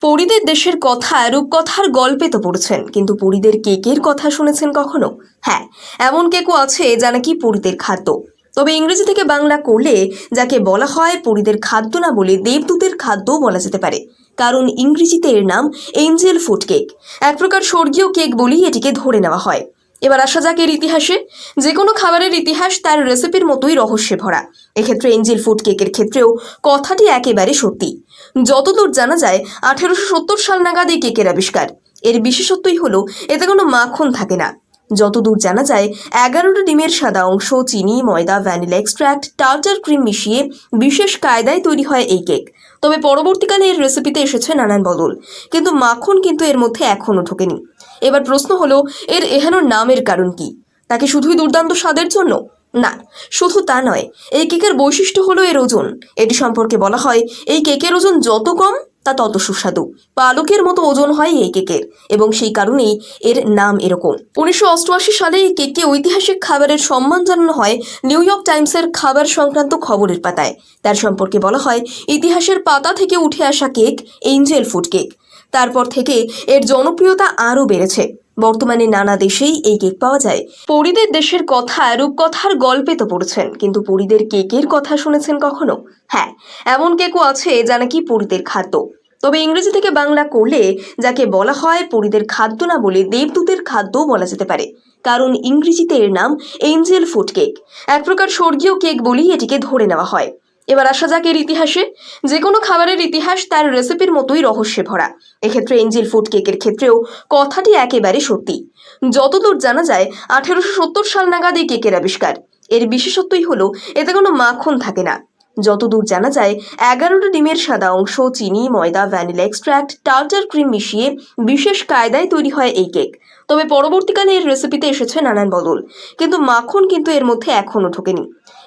পরিদের দেশের কথা, রূপকথার গল্পে তো পড়েছেন, কিন্তু পরিদের কেকের কথা শুনেছেন কখনো? হ্যাঁ এমন কেকও আছে যা নাকি পরিদের খাদ্য? তবে ইংরেজি থেকে বাংলা করলে যাকে বলা হয় পরিদের খাদ্য না বলে দেবদূতের খাদ্যও বলা যেতে পারে। কারণ ইংরেজিতে এর নাম এঞ্জেল ফুড কেক। এক প্রকার স্বর্গীয় কেক বলেই এটিকে ধরে নেওয়া হয়। এবার আসা যাক এর ইতিহাসে। যে কোনো খাবারের ইতিহাস তার রেসিপির মতোই রহস্যে ভরা। এক্ষেত্রে এঞ্জেল ফুড কেকের ক্ষেত্রেও কথাটি একেবারে সত্যি। যতদূর জানা যায়, আঠেরোশো সত্তর সাল নাগাদ এই কেকের আবিষ্কার? এর বিশেষত্বই হলো, এতে কোনো মাখন থাকে না। যতদূর জানা যায়, এগারোটা ডিমের সাদা অংশ, চিনি, ময়দা, ভ্যানিলা এক্সট্র্যাক্ট টার্টার ক্রিম মিশিয়ে বিশেষ কায়দায় তৈরি হয় এই কেক। তবে পরবর্তীকালে এর রেসিপিতে এসেছে নানান বদল। কিন্তু মাখন কিন্তু এর মধ্যে এখনও ঢোকেনি। এবার প্রশ্ন হলো, এর এহেন নামের কারণ কি? তাকে শুধুই দুর্দান্ত স্বাদের জন্য? না, শুধু তা নয়, এই কেকের বৈশিষ্ট্য হলো এর ওজন। এটি সম্পর্কে বলা হয়, এই কেকের ওজন যত কম, তা তত সুস্বাদু। পালকের মতো ওজন হয় এই কেকের, এবং সেই কারণেই এর নাম এরকম। উনিশশো অষ্টআশি সালে এই কেককে ঐতিহাসিক খাবারের সম্মান জানানো হয় নিউ ইয়র্ক টাইমসের খাবার সংক্রান্ত খবরের পাতায়। তার সম্পর্কে বলা হয়, ইতিহাসের পাতা থেকে উঠে আসা কেক, এঞ্জেল ফুড কেক। তারপর থেকে এর জনপ্রিয়তা আরও বেড়েছে। বর্তমানে নানা দেশেই এই কেক পাওয়া যায়। পরিদের দেশের কথা, রূপকথার গল্পে তো পড়েছেন। কিন্তু পরিদের কেকের কথা শুনেছেন কখনো? হ্যাঁ এমন কেকও আছে যা নাকি পরিদের খাদ্য। তবে ইংরেজি থেকে বাংলা করলে যাকে বলা হয় পরিদের খাদ্য না বলে দেবদূতের খাদ্যও বলা যেতে পারে। কারণ ইংরেজিতে এর নাম এঞ্জেল ফুড কেক। এক প্রকার স্বর্গীয় কেক বলেই এটিকে ধরে নেওয়া হয়। এবার আসা যাক এর ইতিহাসে। যে কোনো খাবারের ইতিহাস তার রেসিপির মতোই রহস্যে ভরা। এক্ষেত্রে এঞ্জিল ফুড কেকের ক্ষেত্রেও কথাটি একেবারে সত্যি। যতদূর জানা যায়, আঠেরোশো সত্তর সাল নাগাদ এই কেকের আবিষ্কার। এর বিশেষত্বই হলো, এতে কোনো মাখন থাকে না। যতদূর জানা যায়, এগারোটা ডিমের সাদা অংশ, চিনি, ময়দা, ভ্যানিলা এক্সট্র্যাক্ট টার্টার ক্রিম মিশিয়ে বিশেষ কায়দায় তৈরি হয় এই কেক। তবে পরবর্তীকালে এর রেসিপিতে এসেছে নানান বদল, কিন্তু মাখন কিন্তু এর মধ্যে এখনও ঢোকেনি।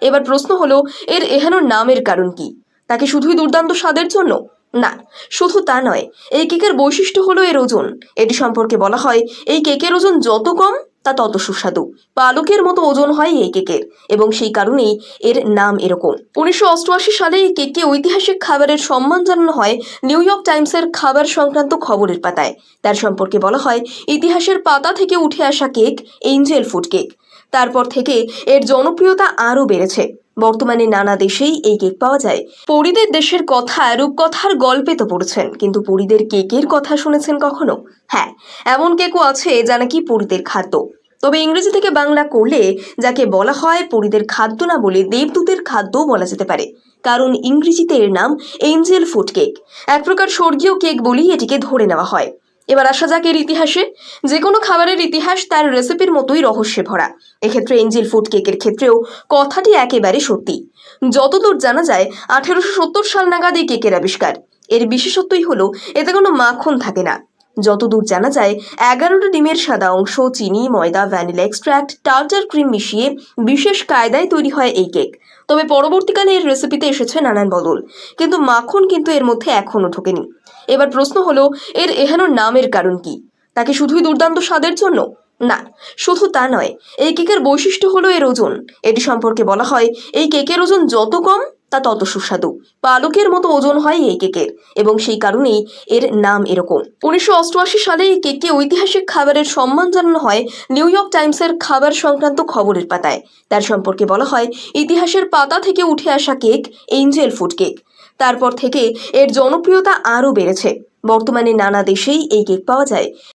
এবার প্রশ্ন হলো, এর এহেন নামের কারণ কি? তাকে শুধুই দুর্দান্ত স্বাদের জন্য? না, শুধু তা নয়, এই কেকের বৈশিষ্ট্য হলো এর ওজন। এটি সম্পর্কে বলা হয়, এই কেকের ওজন যত কম তা তত সুস্বাদু। পালকের মতো ওজন হয় এই কেকের, এবং সেই কারণেই এর নাম এরকম। উনিশশো অষ্টআশি সালে এই কেককে ঐতিহাসিক খাবারের সম্মান জানানো হয় নিউ ইয়র্ক টাইমসের খাবার সংক্রান্ত খবরের পাতায়। তার সম্পর্কে বলা হয়, ইতিহাসের পাতা থেকে উঠে আসা কেক এঞ্জেল ফুড কেক। তারপর থেকে এর জনপ্রিয়তা আরও বেড়েছে। বর্তমানে নানা দেশেই এই কেক পাওয়া যায়। পরিদের দেশের কথা, রূপকথার গল্পে তো পড়েছেন। কিন্তু পরিদের কেকের কথা শুনেছেন কখনো? হ্যাঁ এমন কেকও আছে যা নাকি পরিদের খাদ্য। তবে ইংরেজি থেকে বাংলা করলে যাকে বলা হয় পরিদের খাদ্য না বলে দেবদূতের খাদ্যও বলা যেতে পারে। কারণ ইংরেজিতে এর নাম এঞ্জেল ফুড কেক। এক প্রকার স্বর্গীয় কেক বলেই এটিকে ধরে নেওয়া হয়। এবার আসা যাক এর ইতিহাসে। যে কোনো খাবারের ইতিহাস তার রেসিপির মতোই রহস্যে ভরা। এক্ষেত্রে এঞ্জিল ফুড কেকের ক্ষেত্রেও কথাটি একেবারে সত্যি। যতদূর জানা যায়, আঠেরোশো সত্তর সাল নাগাদ এই কেকের আবিষ্কার। এর বিশেষত্বই হলো, এতে কোনো মাখন থাকে না। যতদূর জানা যায়, এগারোটা ডিমের সাদা অংশ, চিনি, ময়দা, ভ্যানিলা এক্সট্র্যাক্ট টার্টার ক্রিম মিশিয়ে বিশেষ কায়দায় তৈরি হয় এই কেক। তবে পরবর্তীকালে এর রেসিপিতে এসেছে নানান বদল, কিন্তু মাখন কিন্তু এর মধ্যে এখনও ঢোকেনি। এবার প্রশ্ন হলো, এর এহেন নামের কারণ কি? তাকে শুধুই দুর্দান্ত স্বাদের জন্য? না, শুধু তা নয়, এই কেকের বৈশিষ্ট্য হলো এর ওজন। এটি সম্পর্কে বলা হয়, এই কেকের ওজন যত কম তা তত সুস্বাদু। পালকের মতো ওজন হয় এই কেকের এবং সেই কারণেই এর নাম এরকম। উনিশশো অষ্টআশি সালে এই কেককে ঐতিহাসিক খাবারের সম্মান জানানো হয় নিউ ইয়র্ক টাইমসের খাবার সংক্রান্ত খবরের পাতায়। তার সম্পর্কে বলা হয়, ইতিহাসের পাতা থেকে উঠে আসা কেক এঞ্জেল ফুড কেক। তারপর থেকে এর জনপ্রিয়তা আরও বেড়েছে। বর্তমানে নানা দেশেই এই কেক পাওয়া যায়।